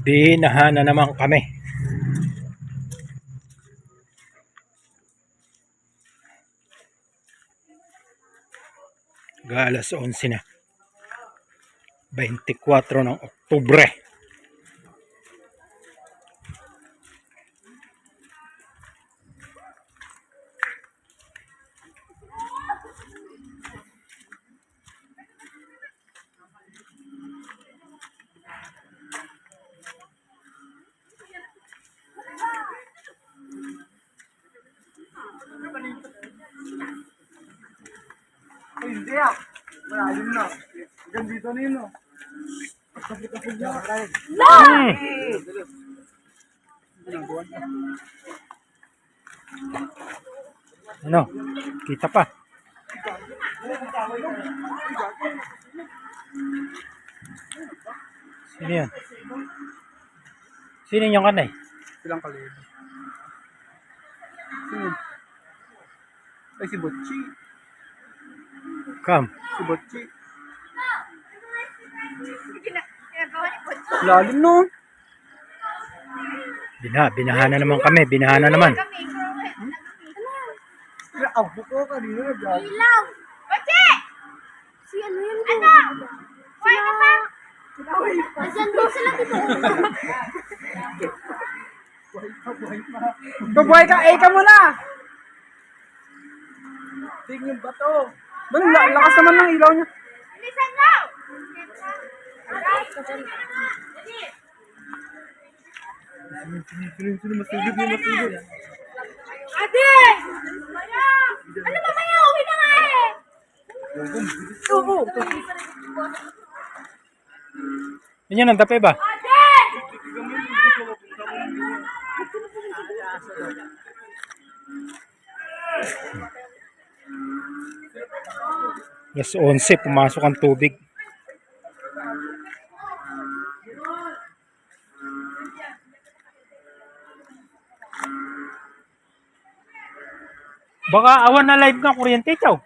Binahan na naman kami. Galas 11 na. 24 ng Oktubre. Hindi ah. Malalim na. Hanggang dito na yun, oh. Na. Hmm. Ano? Kita pa. Sino yan? Sino yung kanay? Silang kalib. Sino? Ay, si Butchi. Kam. Si Butchi. Lalim, no? Bina, binahan na naman kami. Binahan na naman. Aw, buko kanina na dyan. Ilaw! Bache! Si ano yun? Ano? Why ka pa? Nandiyan daw sila dito. Babuhay ka, eh ka muna! Tingin yung bato. Ang la- lakas naman ng ilaw niya? Bilisan daw! Sino, sino, masigit yung masigit. Ate! Ano ba kayo? Uwi na nga eh! Oo. Yan ang tape ba? Ate! Yes, 11. Pumasok ang tubig. Baka awan na live ng kuryente, chow.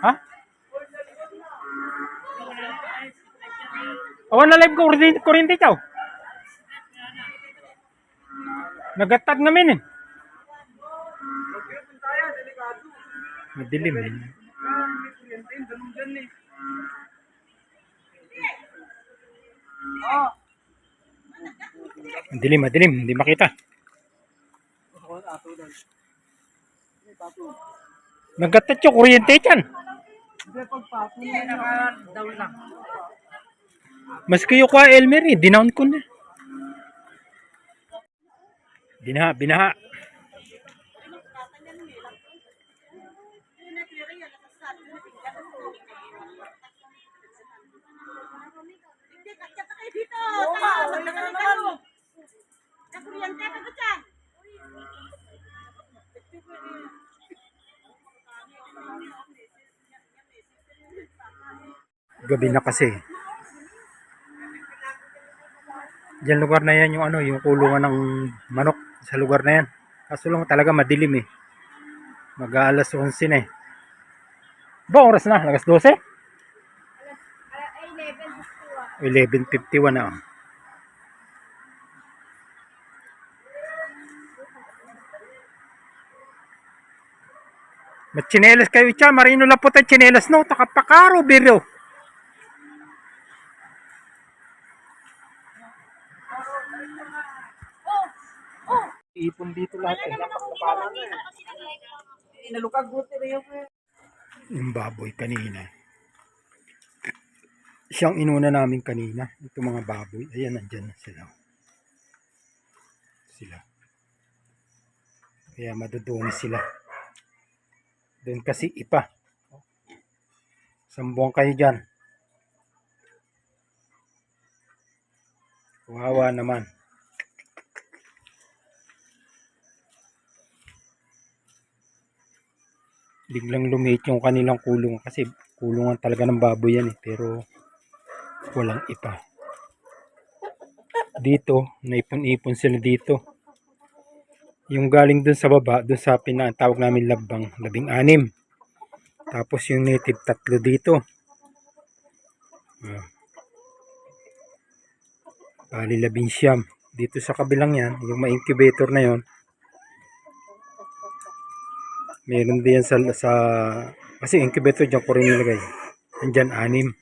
Ha? Awan na live ng kuryente, chow. Nagatag namin eh. Madilim eh. Madilim, madilim. Hindi makita. Nagatat yung kuryente dyan. Maski yung kwa Elmer eh, dinown ko na. Binaha, binaha. Oo nga, wala na naman. Nakuryente ka ba dyan? Gabi na kasi. Diyan lugar na yan yung ano, yung kulungan ng manok sa lugar na yan. Kaso lang talaga madilim eh. Mag-aalas 11 na eh. Ba oras na? Alas 12? Ay, 11 11.51 na. oh. Machinelas kayo siya. Marino lang po tayo chinelas no. Takapakaro biro. Ipon dito lahat eh. Inalukag buti na yung Yung baboy kanina. Siyang inuna namin kanina. Ito mga baboy. Ayan, nandyan na sila. Sila. Kaya madudumi sila. Doon kasi ipa. Sambuang kayo dyan. Kawawa naman. Biglang lumit yung kanilang kulong kasi kulungan talaga ng baboy yan eh pero walang ipa dito naipon-ipon sila dito yung galing dun sa baba dun sa pinatawag namin labang labing anim tapos yung native tatlo dito Ah. Bali labing siyam. Dito sa kabilang yan, yung ma-incubator na yon. Meron din sa, sa kasi incubator dyan ko rin nilagay. Andyan anim.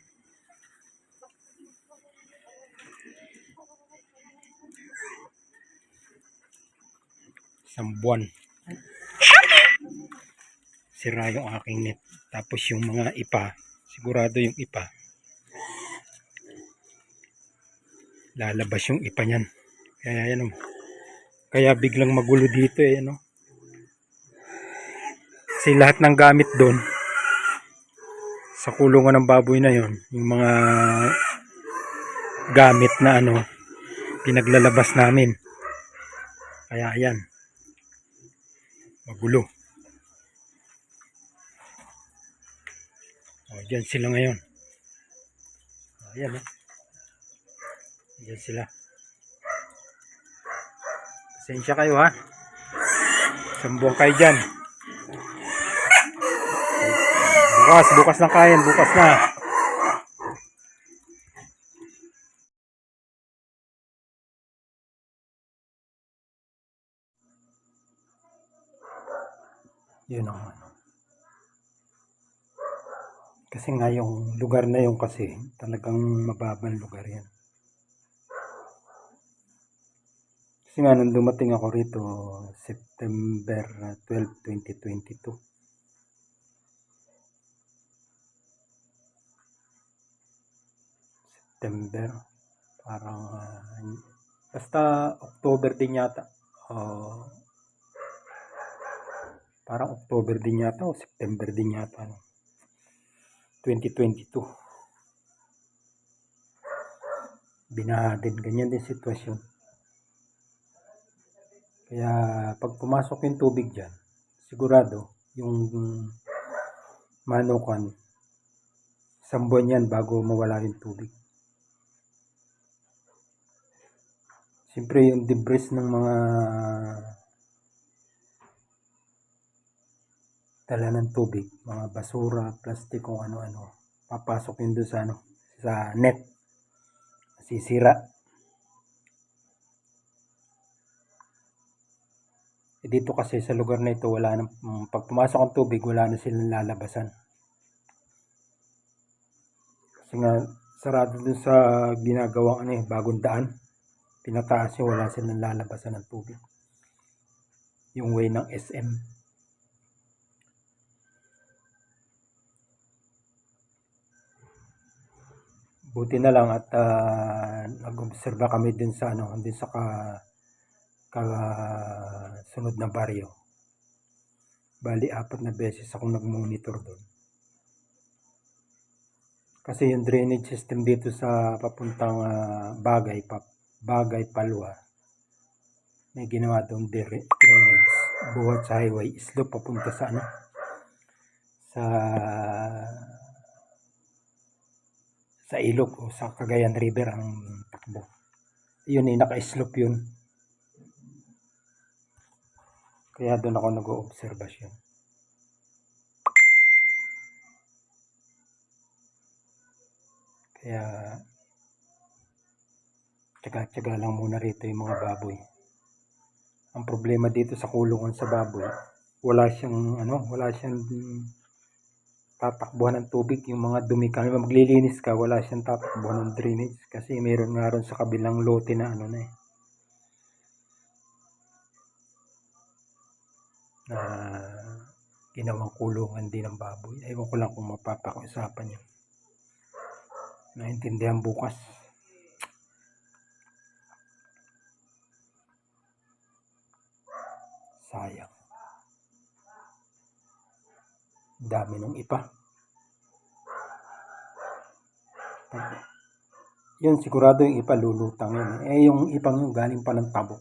Isang buwan. Sira yung aking net. Tapos yung mga ipa, sigurado yung ipa. Lalabas yung ipa niyan. Kaya yan o. Kaya biglang magulo dito eh, ano. Kasi lahat ng gamit doon sa kulungan ng baboy na yon, yung mga gamit na ano, pinaglalabas namin. Kaya yan. Magulo. O, dyan sila ngayon. Ayan o. Dyan sila. Pasensya kayo ha. Sambong kayo dyan. Bukas, bukas na kain, bukas na. Yun ang ano. Kasi nga yung lugar na yun kasi talagang mababang lugar yan. Kasi nga nung dumating ako rito September uh, 12, 2022. September parang ah, basta October din yata. Oh, parang October din yata o September din yata. No? 2022. Binaha din. Ganyan din sitwasyon. Kaya pag pumasok yung tubig dyan, sigurado yung manukan, isang buwan yan bago mawala yung tubig. Siyempre yung debris ng mga dala ng tubig, mga basura, plastic kung ano-ano, papasok yun doon sa ano, sa net. Sisira. Eh, dito kasi sa lugar na ito, wala nang, mm, pag pumasok ang tubig, wala na silang lalabasan. Kasi nga, sarado dun sa ginagawang ano eh, bagong daan. Pinataas yung wala silang lalabasan ng tubig. Yung way ng SM. Buti na lang at ah, nag-obserba kami din sa ano, din sa ka, ka sunod na baryo. Bali, apat na beses akong nag-monitor doon. Kasi yung drainage system dito sa papuntang ah, Bagay, pa, Bagay, Palwa, may ginawa doon drainage buhat sa highway, slope papunta sa ano, sa sa ilog o sa Cagayan River ang takbo. Yun eh, naka-slope yun. Kaya doon ako nag-oobserbasyon. Kaya tsaga-tsaga lang muna rito yung mga baboy. Ang problema dito sa kulungan sa baboy, wala siyang ano, wala siyang tatakbuhan ng tubig, yung mga dumi ka, maglilinis ka, wala siyang tatakbuhan ng drainage kasi mayroon nga ron sa kabilang lote na ano na eh. Na ginawang kulungan din ng baboy. Ewan ko lang kung mapapakiusapan yun. Naintindihan bukas. Sayang. Dami ng ipa. Yun, sigurado yung ipa lulutang yun. Eh, yung ipang yung galing pa ng tabo.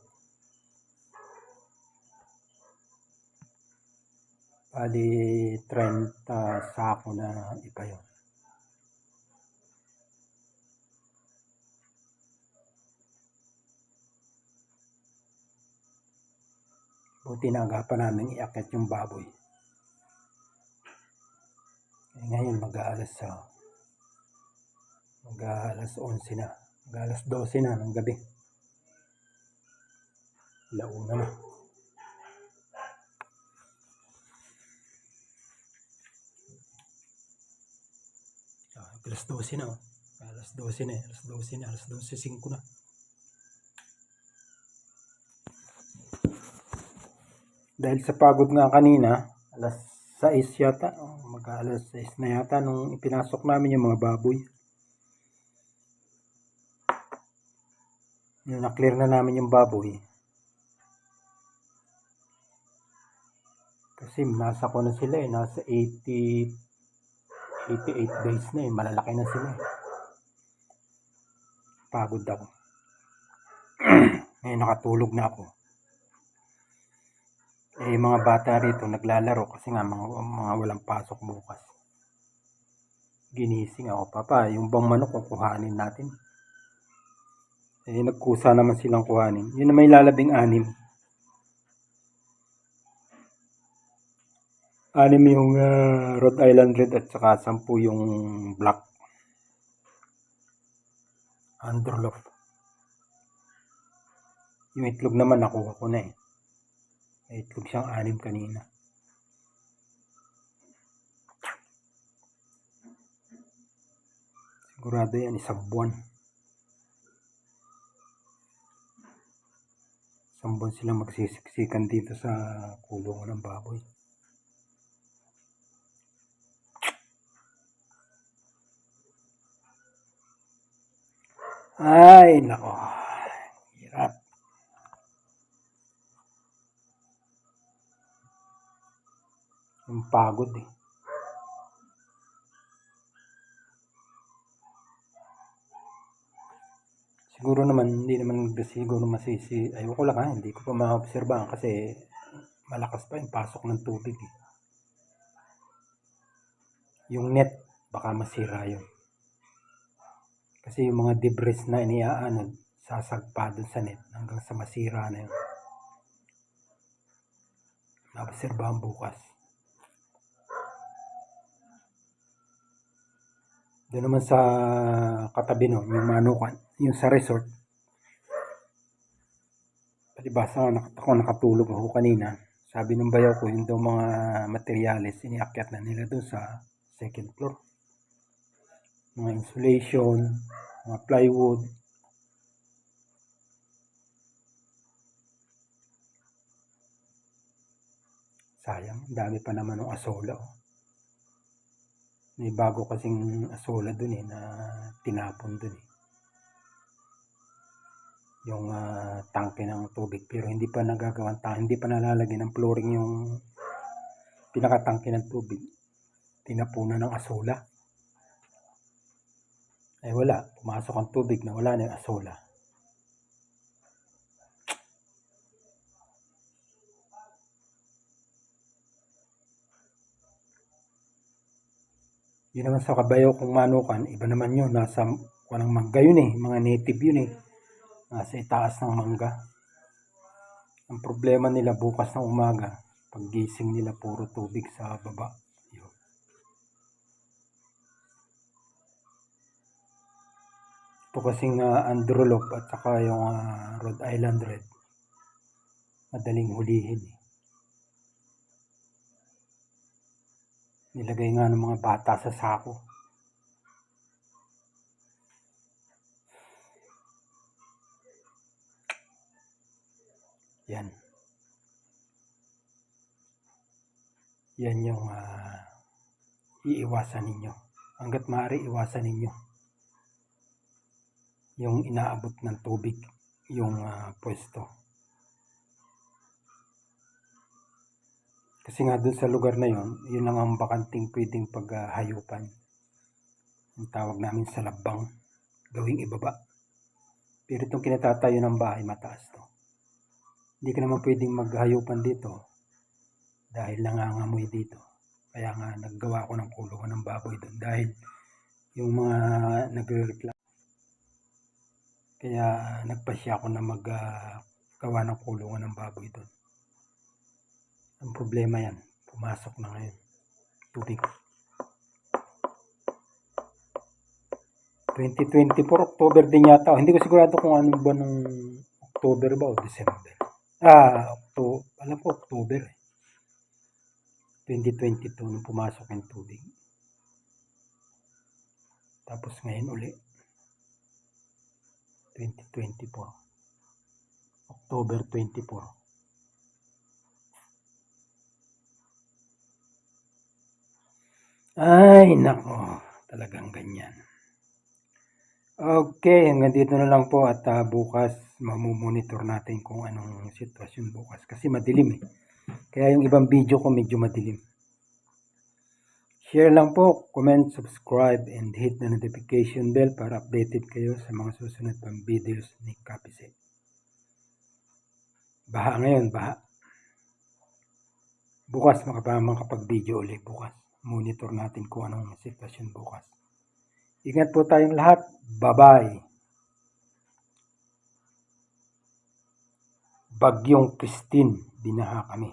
Bali, 30 sako na ipa yun. Buti na agapan namin iakyat yung baboy. Eh, ngayon mag-aalas sa mag-aalas 11 na. Mag alas 12 na ng gabi. Launa na. Ah, alas 12 na. Alas 12 na. Alas 12 na. Alas 12.05 na. Dahil sa pagod nga kanina, alas 6 yata, oh, mag alas 6 na yata nung ipinasok namin yung mga baboy. Nung na-clear na namin yung baboy. Kasi nasa ko na sila eh, nasa 80, 88 days na eh, malalaki na sila eh. Pagod ako. Ngayon nakatulog na ako. Eh, mga bata rito naglalaro kasi nga mga, mga walang pasok bukas. Ginising ako, papa, yung bang manok kukuhanin natin. Eh, nagkusa naman silang kuhanin. Yun na may lalabing anim. Anim yung ah, Rhode Island Red at saka sampu yung Black. Underloaf. Yung itlog naman nakuha ko na eh. May itlog siyang anim kanina. Sigurado yan, isang buwan. Isang buwan sila magsisiksikan dito sa kulungan ng baboy. Ay, nako. Yung pagod eh. Siguro naman, hindi naman siguro masisi. Ayoko lang ha, hindi ko pa maobserbahan kasi malakas pa yung pasok ng tubig eh. Yung net, baka masira yun. Kasi yung mga debris na iniaanod, sasagpa dun sa net hanggang sa masira na yun. Naobserbahan bukas. Doon naman sa katabi no, yung manukan, yung sa resort. Palibasa nga nak- ako nakatulog ako kanina. Sabi ng bayaw ko, yung daw mga materyales, iniakyat na nila doon sa second floor. Mga insulation, mga plywood. Sayang, ang dami pa naman ng asola. Oh. May bago kasing asola dun eh, na tinapon dun eh. Yung ah, tangke ng tubig. Pero hindi pa nagagawang tangke, hindi pa nalalagyan ng flooring yung pinakatangke ng tubig. Tinapunan ng asola. Eh wala, pumasok ang tubig na wala na yung asola. Yun naman sa kabayo kung manukan, iba naman yun. Nasa walang mangga yun eh. Mga native yun eh. Nasa itaas ng mangga. Ang problema nila bukas ng umaga, paggising nila puro tubig sa baba. Yun. Ito kasing uh, Androlop at saka yung ah, Rhode Island Red. Madaling hulihin eh. Nilagay nga ng mga bata sa sako. Yan. Yan yung ah, iiwasan ninyo. Hanggat maaari, iwasan ninyo. Yung inaabot ng tubig, yung ah, pwesto. Kasi nga doon sa lugar na yon, yun lang ang bakanting pwedeng paghayupan. Ang tawag namin sa labang, gawing ibaba. Pero itong kinatatayo ng bahay, mataas to. Hindi ka naman pwedeng maghayupan dito dahil nangangamoy dito. Kaya nga naggawa ko ng kulungan ng baboy doon dahil yung mga nagreklamo. Kaya nagpasya ako na maggawa ng kulungan ng baboy doon. Ang problema yan, pumasok na ngayon. Tubig. 2024, October din yata. Hindi ko sigurado kung ano ba nung October ba o December. Ah, October. Alam ko October eh. 2022 nung pumasok yung tubig. Tapos ngayon uli. 2024. October 24. Ay, nako. Talagang ganyan. Okay, hanggang dito na lang po at ah, bukas mamumonitor natin kung anong sitwasyon bukas kasi madilim eh. Kaya yung ibang video ko medyo madilim. Share lang po, comment, subscribe, and hit the notification bell para updated kayo sa mga susunod pang videos ni Kapise. Baha ngayon, baha. Bukas makapa makapag-video ulit bukas. Monitor natin kung anong sitwasyon bukas. Ingat po tayong lahat. Bye-bye. Bagyong Christine, binaha kami.